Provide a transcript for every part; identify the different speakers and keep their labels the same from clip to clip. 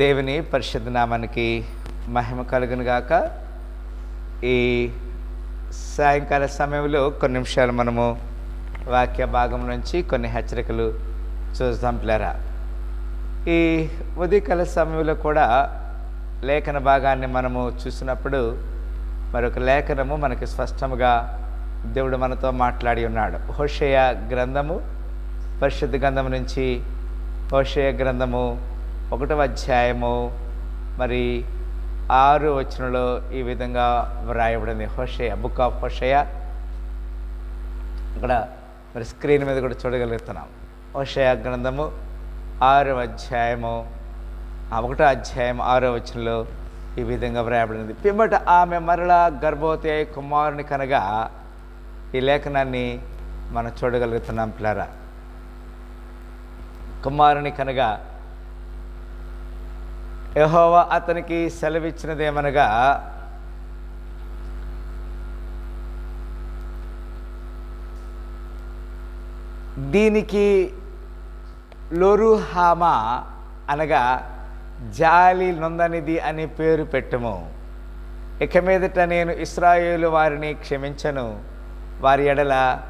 Speaker 1: దేవుని పరిశుద్ధ నామానికి మహిమ కలుగును గాక. ఈ సాయంకాల సమయంలో కొన్ని నిమిషాలు మనము వాక్య భాగం నుంచి కొన్ని హెచ్చరికలు చూద్దాం పిల్లరా. ఈ ఉదయకాల సమయంలో కూడా లేఖన భాగాన్ని మనము చూసినప్పుడు మరొక లేఖనము మనకి స్పష్టముగా దేవుడు మనతో మాట్లాడి ఉన్నాడు. హోషయ గ్రంథము పరిశుద్ధ గ్రంథం నుంచి హోషయ గ్రంథము ఒకటవ అధ్యాయము. మరి ఆరు వచనంలో ఈ విధంగా వ్రాయబడింది. హోషయ బుక్ ఆఫ్ హోషయ. ఇక్కడ మరి స్క్రీన్ మీద కూడా చూడగలుగుతున్నాం. హోషయ గ్రంథము ఆరో అధ్యాయము. ఆ ఒకటో అధ్యాయం ఆరో వచనంలో ఈ విధంగా వ్రాయబడింది. పిమ్మట ఆమె మరలా గర్భవతి అయి కుమారుని కనగా ఈ లేఖనాన్ని మనం చూడగలుగుతున్నాం పిల్లరా. కుమారుని కనగా యహోవా అతనికి సెలవిచ్చినదేమనగా దీనికి లోరుహామా అనగా జాలి నొందనిది అని పేరు పెట్టము. ఇక మీదట నేను ఇస్రాయేలు వారిని క్షమించను. వారి ఎడల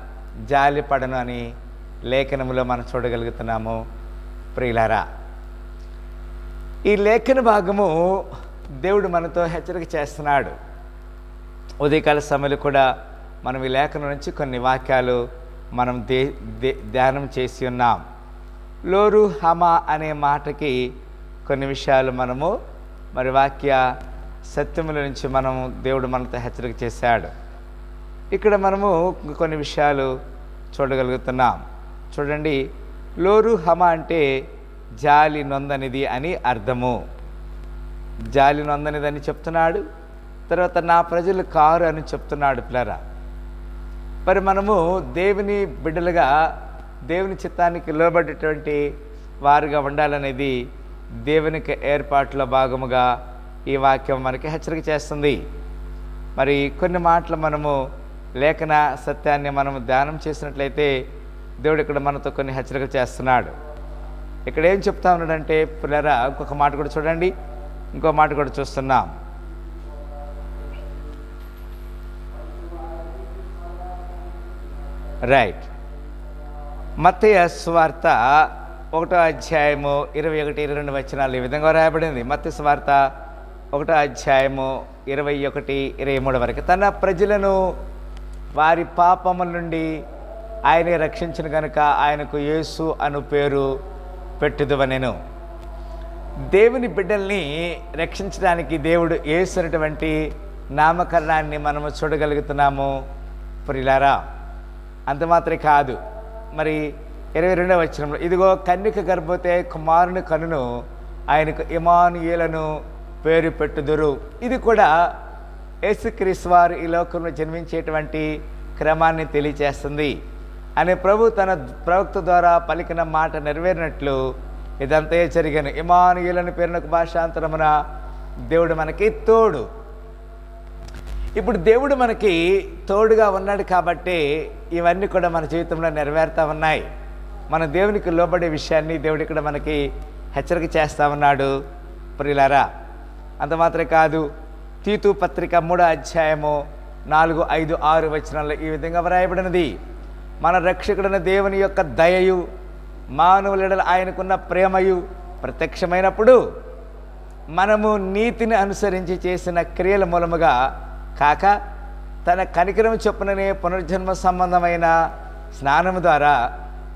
Speaker 1: జాలి పడను అని లేఖనములో మనం చూడగలుగుతున్నాము. ప్రియులారా ఈ లేఖన భాగము దేవుడు మనతో హెచ్చరిక చేస్తున్నాడు. ఉదయకాల సమయంలో కూడా మనం ఈ లేఖనం నుంచి కొన్ని వాక్యాలు మనం దే ధ్యానం చేసి ఉన్నాం. లోరు హమా అనే మాటకి కొన్ని విషయాలు మనము మరి వాక్య సత్యముల నుంచి మనము దేవుడు మనతో హెచ్చరిక చేశాడు. ఇక్కడ మనము కొన్ని విషయాలు చూడగలుగుతున్నాం. చూడండి లోరు హమ అంటే జాలి నొందనిది అని అర్థము. జాలి నొందనిది అని చెప్తున్నాడు. తర్వాత నా ప్రజలు కారు అని చెప్తున్నాడు పిల్లరా. మరి మనము దేవుని బిడ్డలుగా దేవుని చిత్తానికి లోబడేటువంటి వారుగా ఉండాలనేది దేవునికి ఏర్పాట్ల భాగముగా ఈ వాక్యం మనకి హెచ్చరిక చేస్తుంది. మరి కొన్ని మాటలు మనము లేఖన సత్యాన్ని మనము ధ్యానం చేసినట్లయితే దేవుడు ఇక్కడ మనతో కొన్ని హెచ్చరికలు చేస్తున్నాడు. ఇక్కడ ఏం చెప్తా ఉన్నాడంటే పిల్లరా ఇంకొక మాట కూడా చూడండి. ఇంకో మాట కూడా చూస్తున్నాం. రైట్. మత్తయ్య స్వార్త ఒకటో అధ్యాయము ఇరవై ఒకటి ఇరవై రెండు వచనాలు ఈ విధంగా రాయబడింది మత్త స్వార్త ఒకటో అధ్యాయము ఇరవై ఒకటి ఇరవై మూడు వరకు. తన ప్రజలను వారి పాపముల నుండి ఆయనే రక్షించిన కనుక ఆయనకు యేసు అను పేరు పెట్టుదువనెను దేవుని బిడ్డల్ని రక్షించడానికి దేవుడు వేసినటువంటి నామకరణాన్ని మనము చూడగలుగుతున్నాము. పురిలారా అంత మాత్రమే కాదు. మరి ఇరవై రెండవ వచనంలో ఇదిగో కన్యక గర్భవతే కుమారుని కనును ఆయనకు ఇమానుయేలను పేరు పెట్టుదురు. ఇది కూడా యేసుక్రీస్ వారు ఈ లోకంలో జన్మించేటువంటి క్రమాన్ని తెలియజేస్తుంది అని ప్రభు తన ప్రవక్త ద్వారా పలికిన మాట నెరవేరినట్లు ఇదంతా జరిగాను. ఇమానుయులని పేరునకు భాషాంతరమున దేవుడు మనకి తోడు. ఇప్పుడు దేవుడు మనకి తోడుగా ఉన్నాడు కాబట్టి ఇవన్నీ కూడా మన జీవితంలో నెరవేరుతా ఉన్నాయి. మన దేవునికి లోబడే విషయాన్ని దేవుడు ఇక్కడ మనకి హెచ్చరిక చేస్తూ ఉన్నాడు. ప్రియులారా అంత మాత్రమే కాదు తీతు పత్రిక మూడో అధ్యాయము నాలుగు ఐదు ఆరు వచనాల్లో ఈ విధంగా వ్రాయబడినది. మన రక్షకుడైన దేవుని యొక్క దయయు మానవులెడల ఆయనకున్న ప్రేమయు ప్రత్యక్షమైనప్పుడు మనము నీతిని అనుసరించి చేసిన క్రియల మూలముగా కాక తన కనికరం చొప్పుననే పునర్జన్మ సంబంధమైన స్నానము ద్వారా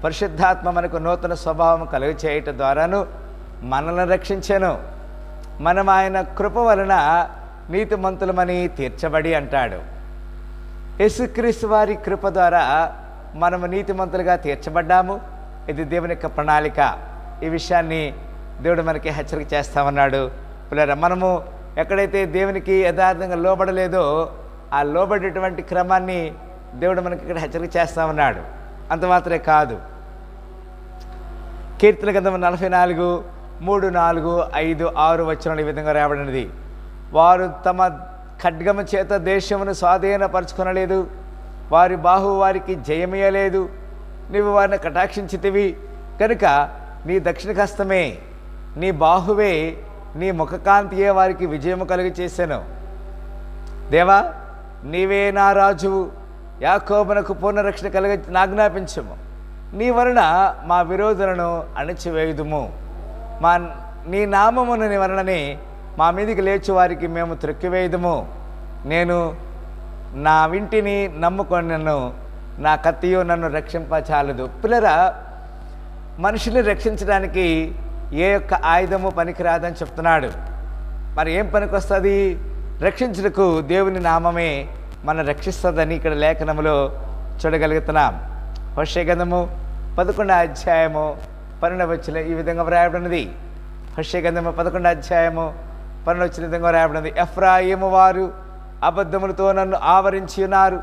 Speaker 1: పరిశుద్ధాత్మ మనకు నూతన స్వభావం కలుగు చేయటం ద్వారాను మనల్ని రక్షించాను. మనం ఆయన కృప వలన నీతిమంతులమని తీర్చబడి అంటాడు. యేసుక్రీస్తు వారి కృప ద్వారా మనము నీతిమంతులుగా తీర్చబడ్డాము. ఇది దేవుని యొక్క ప్రణాళిక. ఈ విషయాన్ని దేవుడు మనకి హెచ్చరిక చేస్తామన్నాడు పిల్లరా మనము ఎక్కడైతే దేవునికి యథార్థంగా లోబడలేదో ఆ లోబడేటువంటి క్రమాన్ని దేవుడు మనకి ఇక్కడ హెచ్చరిక చేస్తామన్నాడు అంత మాత్రమే కాదు. కీర్తన గ్రంథం నలభై నాలుగు మూడు నాలుగు ఐదు ఆరు వచనాలు ఈ విధంగా రాబడినది వారు తమ ఖడ్గము చేత దేశమును స్వాధీనపరచుకొనలేదు. వారి బాహు వారికి జయమేయలేదు. నీవు వారిని కటాక్షించితివి. కనుక నీ దక్షిణ హస్తమే నీ బాహువే నీ ముఖకాంతియే వారికి విజయము కలుగు చేశాను దేవా నీవే నా రాజువు. యాకోబునకు పూర్ణరక్షణ కలిగ నాజ్ఞాపించము. నీ వలన మా విరోధులను అణచివేయుదుము. మా నీ నామమునని వలనని మా మీదికి లేచి వారికి మేము త్రొక్కివేయుదుము. నేను నా వింటిని నమ్ముకొని నన్ను నా కత్తియో నన్ను రక్షింపచాలదు. పిల్లరా మనుషుల్ని రక్షించడానికి ఏ యొక్క ఆయుధము పనికిరాదని చెప్తున్నాడు. మరి ఏం పనికొస్తుంది? రక్షించుటకు దేవుని నామమే మన రక్షిస్తుందని ఇక్కడ లేఖనములో చూడగలుగుతున్నాం. హర్షగంధము గంధము పదకొండో అధ్యాయము పన్నెండవ వచ్చిన ఈ విధంగా వ్రాయబడినది. హర్షగంధము గంధము పదకొండో అధ్యాయము పన్నెండు వచ్చిన విధంగా వ్రాయబడినది. ఎఫ్రాయిము వారు అబద్ధములతో నన్ను ఆవరించి ఉన్నారు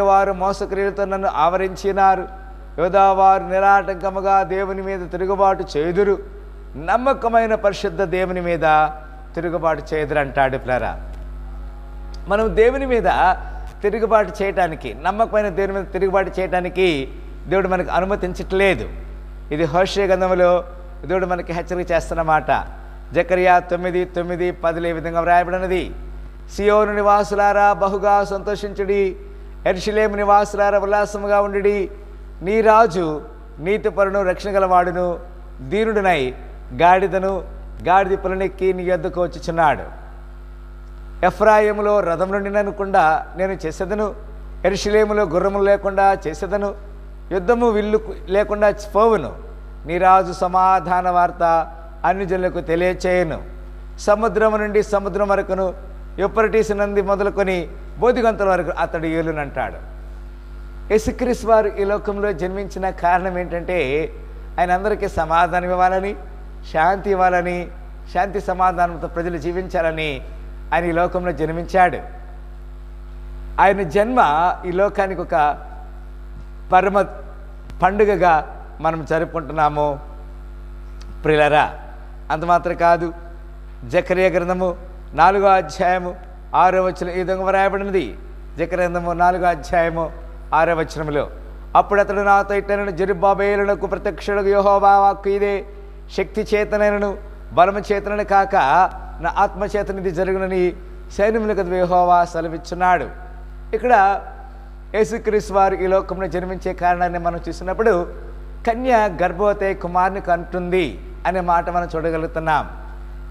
Speaker 1: వారు మోసక్రియలతో నన్ను ఆవరించి ఉన్నారు యోధావారు నిరాటంకముగా దేవుని మీద తిరుగుబాటు చేదురు నమ్మకమైన పరిశుద్ధ దేవుని మీద తిరుగుబాటు చేదురు అంటాడు ప్లరా మనం దేవుని మీద తిరుగుబాటు చేయటానికి నమ్మకమైన దేవుని మీద తిరుగుబాటు చేయటానికి దేవుడు మనకు అనుమతించట్లేదు. ఇది హోషే గంధములో దేవుడు మనకి హెచ్చరిక చేస్తున్నమాట జకరియా తొమ్మిది తొమ్మిది పదిలో ఈ విధంగా వ్రాయబడినది? సియోను నివాసులారా బహుగా సంతోషించుడి. ఎర్షిలేము నివాసులారా ఉల్లాసముగా ఉండి నీ రాజు నీతిపరును రక్షణ గలవాడును. దీనుడునై గాడిదను గాడిది పులనెక్కి నీ యొద్దకు వచ్చుచున్నాడు. ఎఫ్రాయిములో రథములు నిండనుకుండా నేను చేసేదను. ఎరుషులేములో గుర్రములు లేకుండా చేసేదను. యుద్ధము విల్లు లేకుండా పోవును. నీ రాజు సమాధాన వార్త అన్ని జనులకు తెలియచేయను. సముద్రము నుండి సముద్రం వరకును ఎప్పటిసి నంది మొదలుకొని బోధిగంతుల వరకు అతడు ఏలునంటాడు. యేసుక్రీస్ వారు ఈ లోకంలో జన్మించిన కారణం ఏంటంటే ఆయన అందరికీ సమాధానం ఇవ్వాలని శాంతి ఇవ్వాలని శాంతి సమాధానంతో ప్రజలు జీవించాలని ఆయన ఈ లోకంలో జన్మించాడు. ఆయన జన్మ ఈ లోకానికి ఒక పరమ పండుగగా మనం జరుపుకుంటున్నాము. ప్రిలరా అంత మాత్రం కాదు. జకరియా గ్రంథము నాలుగో అధ్యాయము ఆరో వచనం ఈ విధంగా వ్రాయబడినది. జకరియా నాలుగో అధ్యాయము ఆరో వచనంలో అప్పుడు అతడు నాతో ఇట్టనను జరుబాబేలునకు ప్రత్యక్షుడు యోహోవా వాక్కు ఇదే. శక్తి చేతనైనను బలము చేతనను కాక నా ఆత్మ ఇది జరుగునని సైన్యములకు యెహోవా సెలవిచ్చున్నాడు. ఇక్కడ యేసుక్రీస్ వారు ఈ లోకంలో జన్మించే కారణాన్ని మనం చూసినప్పుడు కన్య గర్భవతే కుమారుని కంటుంది అనే మాట మనం చూడగలుగుతున్నాం.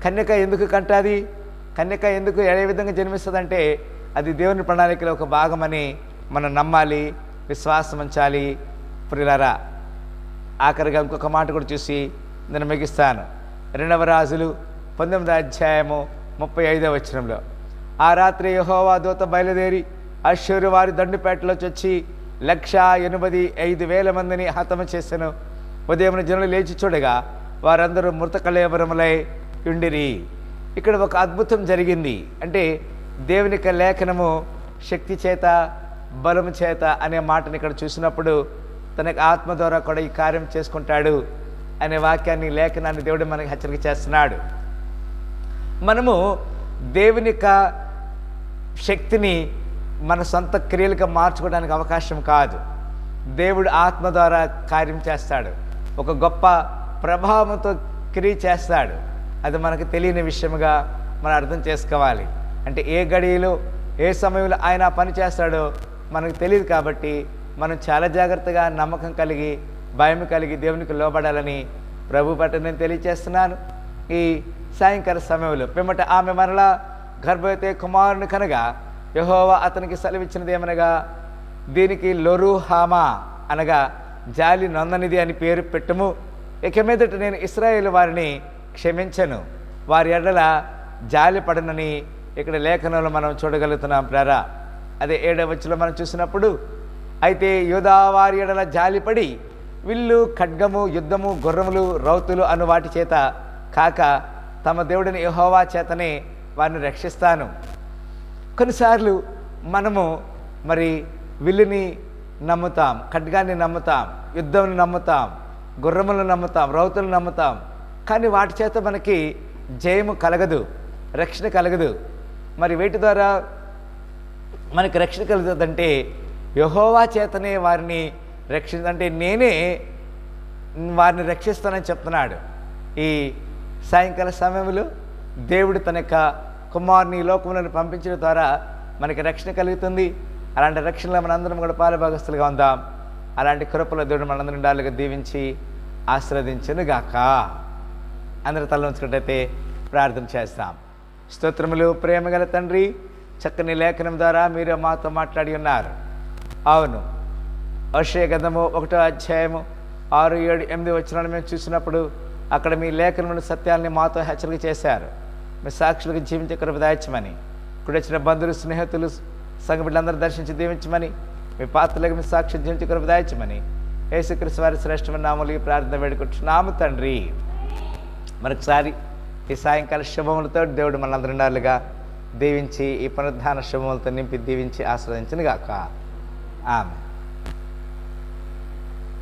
Speaker 1: కన్యక ఎందుకు కంటాది? కన్యక ఎందుకు ఏ విధంగా జన్మిస్తుందంటే అది దేవుని ప్రణాళికలో ఒక భాగమని మనం నమ్మాలి విశ్వాసం ఉంచాలి. ప్రిలరా ఆఖరిగా ఇంకొక మాట కూడా చూసి నేను ముగిస్తాను. రెండవ రాజులు పంతొమ్మిదో అధ్యాయము ముప్పై ఐదవ వచనంలో ఆ రాత్రి యహోవా దూత బయలుదేరి అశ్వరు వారి దండుపేటలో వచ్చి లక్ష ఎనభై ఐదు వేల మందిని హతము చేశాను ఉదయం జనులు లేచి చూడగా వారందరూ మృతకళేవరములై ఉండిరి. ఇక్కడ ఒక అద్భుతం జరిగింది. అంటే దేవుని యొక్క లేఖనము శక్తి చేత బలము చేత అనే మాటని ఇక్కడ చూసినప్పుడు తనకు ఆత్మ ద్వారా కూడా ఈ కార్యం చేసుకుంటాడు అనే వాక్యాన్ని లేఖనాన్ని దేవుడు మనకి హెచ్చరిక చేస్తున్నాడు. మనము దేవుని యొక్క శక్తిని మన సొంత క్రియలుగా మార్చుకోవడానికి అవకాశం కాదు. దేవుడు ఆత్మ ద్వారా కార్యం చేస్తాడు. ఒక గొప్ప ప్రభావంతో క్రియ చేస్తాడు. అది మనకు తెలియని విషయముగా మనం అర్థం చేసుకోవాలి. అంటే ఏ గడియలో ఏ సమయంలో ఆయన పని చేస్తాడో మనకు తెలియదు కాబట్టి మనం చాలా జాగ్రత్తగా నమ్మకం కలిగి భయం కలిగి దేవునికి లోబడాలని ప్రభు పట్ల నేను తెలియచేస్తున్నాను. ఈ సాయంకాల సమయంలో పిమ్మట ఆమె మరలా గర్భవతి కుమారుని కనగా యహోవా అతనికి సెలవిచ్చినది ఏమనగా దీనికి లొరుహామా అనగా జాలి నొందనిది అని పేరు పెట్టుము. ఇక మీదట నేను ఇస్రాయేల్ వారిని క్షమించను. వారి ఎడల జాలి పడనని ఇక్కడ లేఖనంలో మనం చూడగలుగుతున్నాం ప్రారా. అదే ఏడవచ్చులో మనం చూసినప్పుడు అయితే యోధావారి ఎడల జాలిపడి విల్లు ఖడ్గము యుద్ధము గుర్రములు రౌతులు అను వాటి చేత కాక తమ దేవుడిని యహోవా చేతనే వారిని రక్షిస్తాను. కొన్నిసార్లు మనము మరి విల్లుని నమ్ముతాం ఖడ్గాన్ని నమ్ముతాం యుద్ధంను నమ్ముతాం గుర్రములను నమ్ముతాం రౌతులను నమ్ముతాం కానీ వాటి చేత మనకి జయము కలగదు రక్షణ కలగదు. మరి వీటి ద్వారా మనకి రక్షణ కలుగుతుందంటే యహోవా చేతనే వారిని రక్షి అంటే నేనే వారిని రక్షిస్తానని చెప్తున్నాడు. ఈ సాయంకాల సమయంలో దేవుడు తన యొక్క కుమారుని ఈ లోకములను పంపించడం ద్వారా మనకి రక్షణ కలుగుతుంది. అలాంటి రక్షణలో మనందరం కూడా పాలభాగస్తులుగా ఉందాం. అలాంటి కృపలో దేవుడు మనందరం ఉండాలిగా దీవించి ఆశీర్వదించును గాక అందరి తల ఉంచుకుంటైతే ప్రార్థన చేస్తాం. స్తోత్రములు ప్రేమగల తండ్రి చక్కని లేఖనం ద్వారా మీరు మాతో మాట్లాడి ఉన్నారు. అవును అక్షయ గంధము ఒకటో అధ్యాయము ఆరు ఏడు ఎనిమిది వచ్చిన మేము చూసినప్పుడు అక్కడ మీ లేఖనముల సత్యాల్ని మాతో హెచ్చరిక చేశారు. మీ సాక్షులకు జీవించే కృప దాయించమని ఇప్పుడు వచ్చిన బంధువులు స్నేహితులు సంఘ బిడ్డలందరూ దర్శించి దీవించమని మీ పాత్రలకు మీ సాక్షి జీవించే కృప దాయించమని యేసుక్రీస్తు వారి శ్రేష్టమైన నామలు ఈ ప్రార్థన వేడుకుంటున్నాము తండ్రి. మరొకసారి ఈ సాయంకాల శుభములతో దేవుడు మనందరి ఉండాలిగా దీవించి ఈ పునరుద్ధాన శుభములతో నింపి దీవించి ఆస్వాదించిన గాక ఆమె